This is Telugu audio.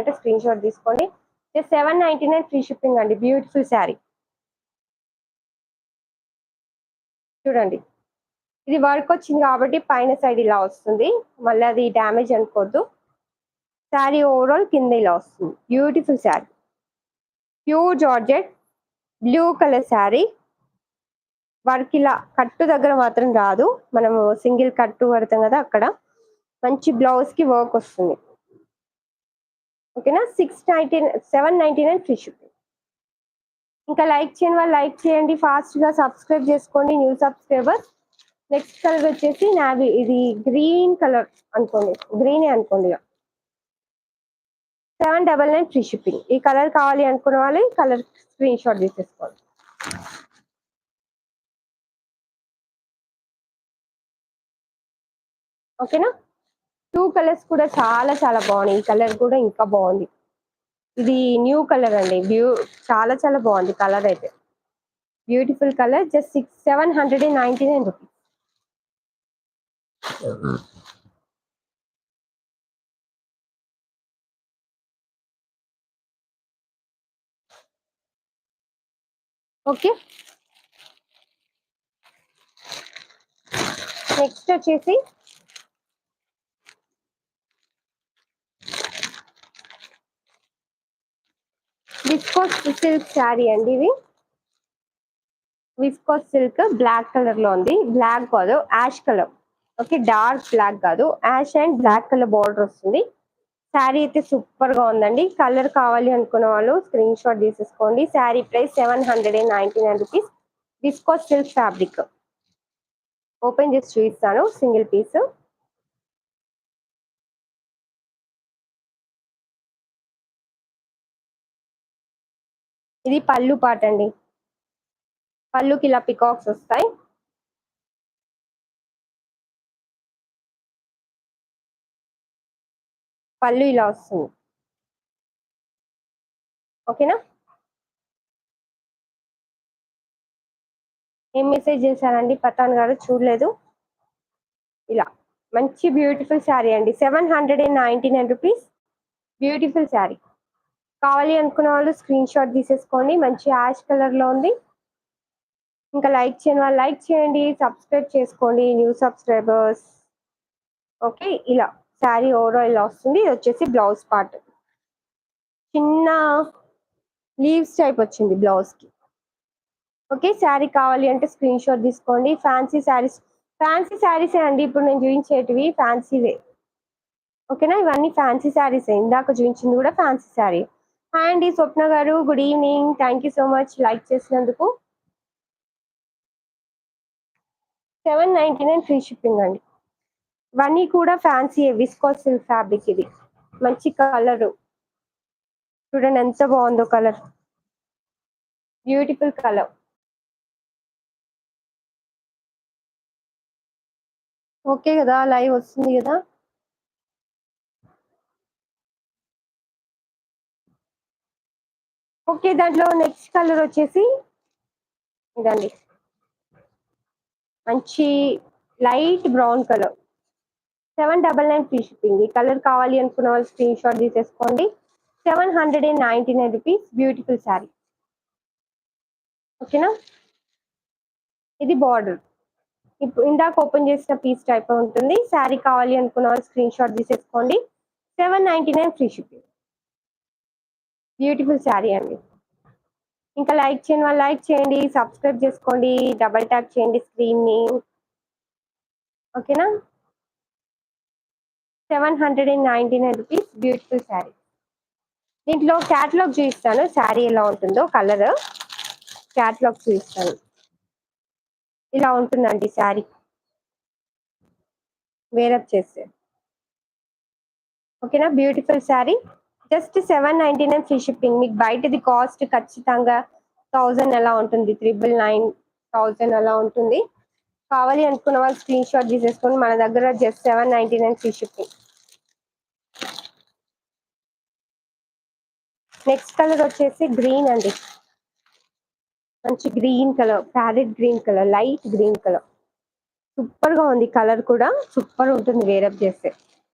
అంటే స్క్రీన్ షాట్ తీసుకోండి. Seven ninety nine free shipping అండి. బ్యూటిఫుల్ శారీ చూడండి. ఇది వర్క్ వచ్చింది కాబట్టి పైన సైడ్ ఇలా వస్తుంది. మళ్ళీ అది డ్యామేజ్ అనుకోవద్దు శారీ ఓవరాల్ కింద ఇలా వస్తుంది. Beautiful sari pure georgette blue colour sari work ఇలా కట్టు దగ్గర మాత్రం రాదు. మనము సింగిల్ కట్టు పడతాం కదా అక్కడ. మంచి బ్లౌజ్కి వర్క్ వస్తుంది. ఓకేనా? Six ninety seven ninety nine free shipping ఇంకా లైక్ చేయని వాళ్ళు లైక్ చేయండి ఫాస్ట్గా సబ్స్క్రైబ్ చేసుకోండి న్యూ సబ్స్క్రైబర్స్ నెక్స్ట్ కలర్ వచ్చేసి నావి ఇది గ్రీన్ కలర్ అనుకోండి గ్రీనే అనుకోండి seven double nine free shipping ఈ కలర్ కావాలి అనుకున్న వాళ్ళు ఈ కలర్ స్క్రీన్ షాట్ తీసేసుకోండి ఓకేనా? టూ కలర్స్ కూడా చాలా చాలా బాగున్నాయి. ఈ కలర్ కూడా ఇంకా బాగుంది. ఇది న్యూ కలర్ అండి. బ్యూ చాలా చాలా బాగుంది కలర్ అయితే. Beautiful colour just six seven hundred and ninety nine rupees okay next వచ్చేసి విస్కోస్ సిల్క్ శారీ అండి ఇది. విస్కోస్ సిల్క్ బ్లాక్ కలర్లో ఉంది. బ్లాక్ కాదు ash colour. Okay dark black కాదు ash and black colour border వస్తుంది. శారీ అయితే సూపర్గా ఉందండి. కలర్ కావాలి అనుకున్న వాళ్ళు స్క్రీన్ షాట్ తీసేసుకోండి. Sari price seven hundred and ninety nine rupees viscose silk fabric open చేసి చూపిస్తాను సింగిల్ పీస్ ఇది పళ్ళు పాట అండి. పళ్ళుకి ఇలా పికాక్స్ వస్తాయి. పళ్ళు ఇలా వస్తుంది. ఓకేనా? ఏం మెసేజ్ చేశారండి? పతాన్ గారు చూడలేదు. ఇలా. మంచి బ్యూటిఫుల్ శారీ అండి. Seven hundred and ninety nine rupees beautiful sari కావాలి అనుకున్న వాళ్ళు స్క్రీన్ షాట్ తీసేసుకోండి. మంచి యాష్ కలర్లో ఉంది. ఇంకా లైక్ చేయని వాళ్ళు లైక్ చేయండి. సబ్స్క్రైబ్ చేసుకోండి న్యూ సబ్స్క్రైబర్స్ ఓకే ఇలా. శారీ ఓవరాల్ ఇలా వస్తుంది. ఇది వచ్చేసి బ్లౌజ్ పార్ట్ చిన్న లీవ్స్ టైప్ వచ్చింది బ్లౌజ్కి ఓకే శారీ కావాలి అంటే స్క్రీన్ షాట్ తీసుకోండి. ఫ్యాన్సీ శారీస్ ఫ్యాన్సీ శారీసే అండి? ఇప్పుడు నేను చూపించేటివి ఫ్యాన్సీవే ఓకేనా ఇవన్నీ ఫ్యాన్సీ శారీసే ఇందాక చూపించింది కూడా ఫ్యాన్సీ శారీ హాయ్ అండి స్వప్న గారు good evening thank you so much like చేసినందుకు. Seven ninety nine free shipping అండి ఇవన్నీ కూడా ఫ్యాన్సీ విస్కోస్ సిల్క్ ఫ్యాబ్రిక్ ఇది. మంచి కలర్ చూడండి ఎంత బాగుందో కలర్ బ్యూటిఫుల్ కలర్ ఓకే కదా లైవ్ వస్తుంది కదా. ఓకే దాంట్లో నెక్స్ట్ కలర్ వచ్చేసి ఇదండి. మంచి light brown colour seven double nine free shipping ఈ కలర్ కావాలి అనుకున్న వాళ్ళు స్క్రీన్ షాట్ తీసేసుకోండి. Seven hundred and ninety nine rupees beautiful sari ఓకేనా ఇది బార్డర్ ఇప్పుడు ఇందాక ఓపెన్ చేసిన పీస్ టైప్ ఉంటుంది. శారీ కావాలి అనుకున్న వాళ్ళు స్క్రీన్ షాట్ తీసేసుకోండి. Seven ninety nine free shipping beautiful sari అండి. ఇంకా లైక్ చేయని వాళ్ళు లైక్ చేయండి సబ్స్క్రైబ్ చేసుకోండి డబల్ ట్యాప్ చేయండి స్క్రీన్ని. ఓకేనా? Seven hundred and ninety nine rupees beautiful sari. దీంట్లో క్యాటలాగ్ చూపిస్తాను శారీ ఎలా ఉంటుందో కలర్. క్యాటలాగ్ చూపిస్తాను. ఇలా ఉంటుందండి శారీ. వేరప్ చేస్తే. ఓకేనా? Beautiful sari. Just seven ninety nine free shipping మీకు బయటది కాస్ట్ ఖచ్చితంగా థౌజండ్ ఎలా ఉంటుంది. త్రిబుల్ నైన్ థౌజండ్ అలా ఉంటుంది. కావాలి అనుకున్న వాళ్ళు స్క్రీన్ షాట్ తీసేసుకొని మన దగ్గర just seven ninety nine free shipping next colour వచ్చేసి గ్రీన్ అండి. మంచి green colour parrot green colour light green colour సూపర్గా ఉంది కలర్ కూడా. సూపర్ ఉంటుంది వేరప్ చేస్తే.